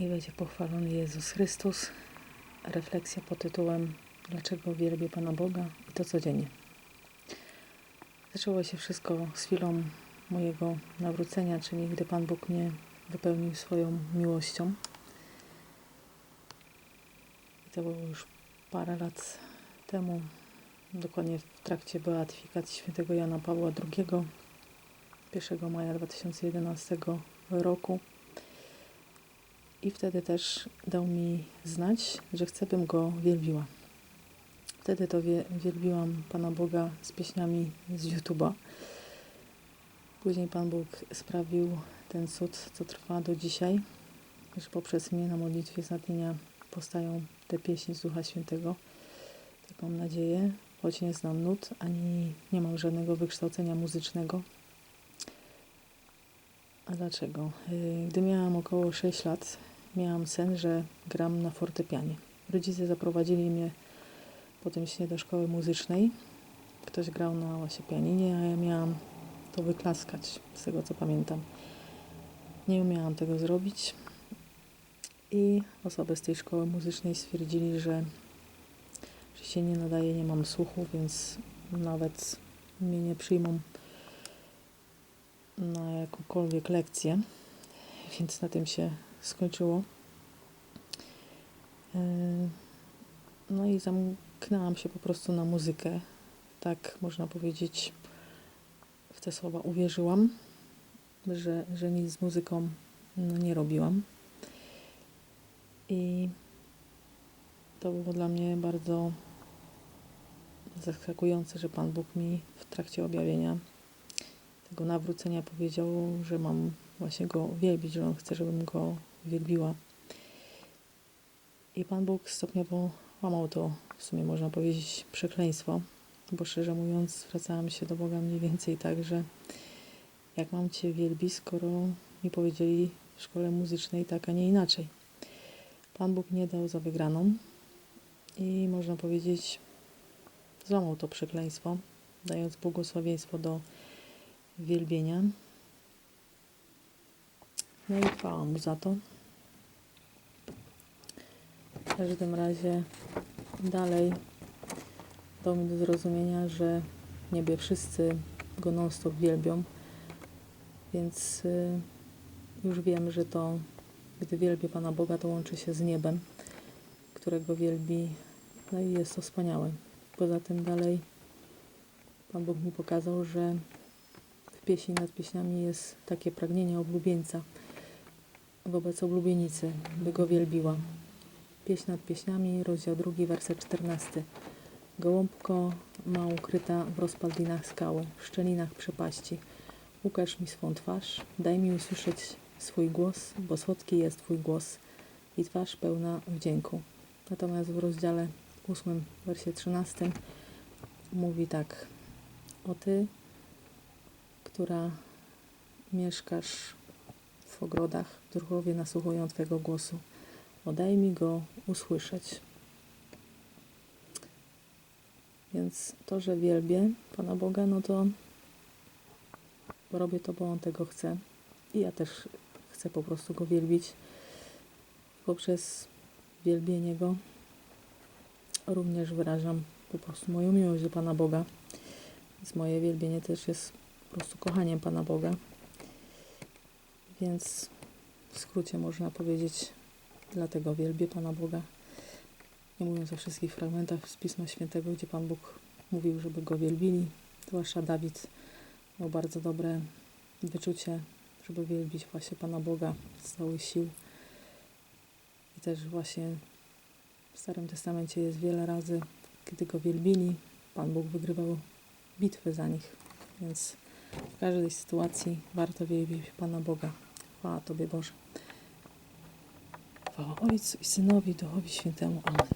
Niech będzie pochwalony Jezus Chrystus. Refleksja pod tytułem Dlaczego wielbię Pana Boga i to codziennie. Zaczęło się wszystko z chwilą mojego nawrócenia, czyli gdy Pan Bóg mnie wypełnił swoją miłością. I to było już parę lat temu, dokładnie w trakcie beatyfikacji świętego Jana Pawła II 1 maja 2011 roku. I wtedy też dał mi znać, że chcę, bym go wielbiła. Wtedy to wie, wielbiłam Pana Boga z pieśniami z YouTube'a. Później Pan Bóg sprawił ten cud, co trwa do dzisiaj, że poprzez mnie na modlitwie znatienia powstają te pieśni z Ducha Świętego. Tak mam nadzieję, choć nie znam nut, ani nie mam żadnego wykształcenia muzycznego. A dlaczego? Yy, Gdy miałam około 6 lat, miałam sen, że gram na fortepianie. Rodzice zaprowadzili mnie po tym do szkoły muzycznej. Ktoś grał na właśnie pianinie, a ja miałam to wyklaskać, z tego co pamiętam. Nie umiałam tego zrobić i osoby z tej szkoły muzycznej stwierdzili, że, że się nie nadaje, nie mam słuchu, więc nawet mnie nie przyjmą na jakąkolwiek lekcję, więc na tym się skończyło. Yy, No i zamknęłam się po prostu na muzykę. Tak można powiedzieć, w te słowa uwierzyłam, że, że nic z muzyką no, nie robiłam. I to było dla mnie bardzo zaskakujące, że Pan Bóg mi w trakcie objawienia tego nawrócenia powiedział, że mam właśnie go wielbić, że on chce, żebym go wielbiła. I Pan Bóg stopniowo łamał to, w sumie można powiedzieć, przekleństwo, bo szczerze mówiąc, zwracałam się do Boga mniej więcej tak, że jak mam Cię wielbić, skoro mi powiedzieli w szkole muzycznej tak, a nie inaczej. Pan Bóg nie dał za wygraną i można powiedzieć, złamał to przekleństwo, dając błogosławieństwo do wielbienia. No i chwała mu za to. W każdym razie dalej dał mi do zrozumienia, że niebie wszyscy go non-stop wielbią, więc y, już wiem, że to, gdy wielbię Pana Boga, to łączy się z niebem, którego wielbi, no i jest to wspaniałe. Poza tym dalej Pan Bóg mi pokazał, że w pieśni nad pieśniami jest takie pragnienie oblubieńca wobec oblubienicy, by go wielbiła. Pieśń nad pieśniami, rozdział drugi, werset 14. Gołąbko ma ukryta w rozpadlinach skały, w szczelinach przepaści. Ukaż mi swą twarz, daj mi usłyszeć swój głos, bo słodki jest Twój głos i twarz pełna wdzięku. Natomiast w rozdziale 8, wersie 13 mówi tak. O Ty, która mieszkasz w ogrodach, druhowie nasłuchują Twego głosu. Odaj mi go usłyszeć. Więc to, że wielbię Pana Boga, no to robię to, bo On tego chce. I ja też chcę po prostu Go wielbić. Poprzez wielbienie Go również wyrażam po prostu moją miłość do Pana Boga. Więc moje wielbienie też jest po prostu kochaniem Pana Boga. Więc w skrócie można powiedzieć, dlatego wielbię Pana Boga. Nie mówiąc o wszystkich fragmentach z Pisma Świętego, gdzie Pan Bóg mówił, żeby Go wielbili. Zwłaszcza Dawid miał bardzo dobre wyczucie, żeby wielbić właśnie Pana Boga z całych sił. I też właśnie w Starym Testamencie jest wiele razy, kiedy Go wielbili, Pan Bóg wygrywał bitwy za nich. Więc w każdej sytuacji warto wielbić Pana Boga. Chwała Tobie Boże. Chwała Ojcu i Synowi, i Duchowi Świętemu. Amen.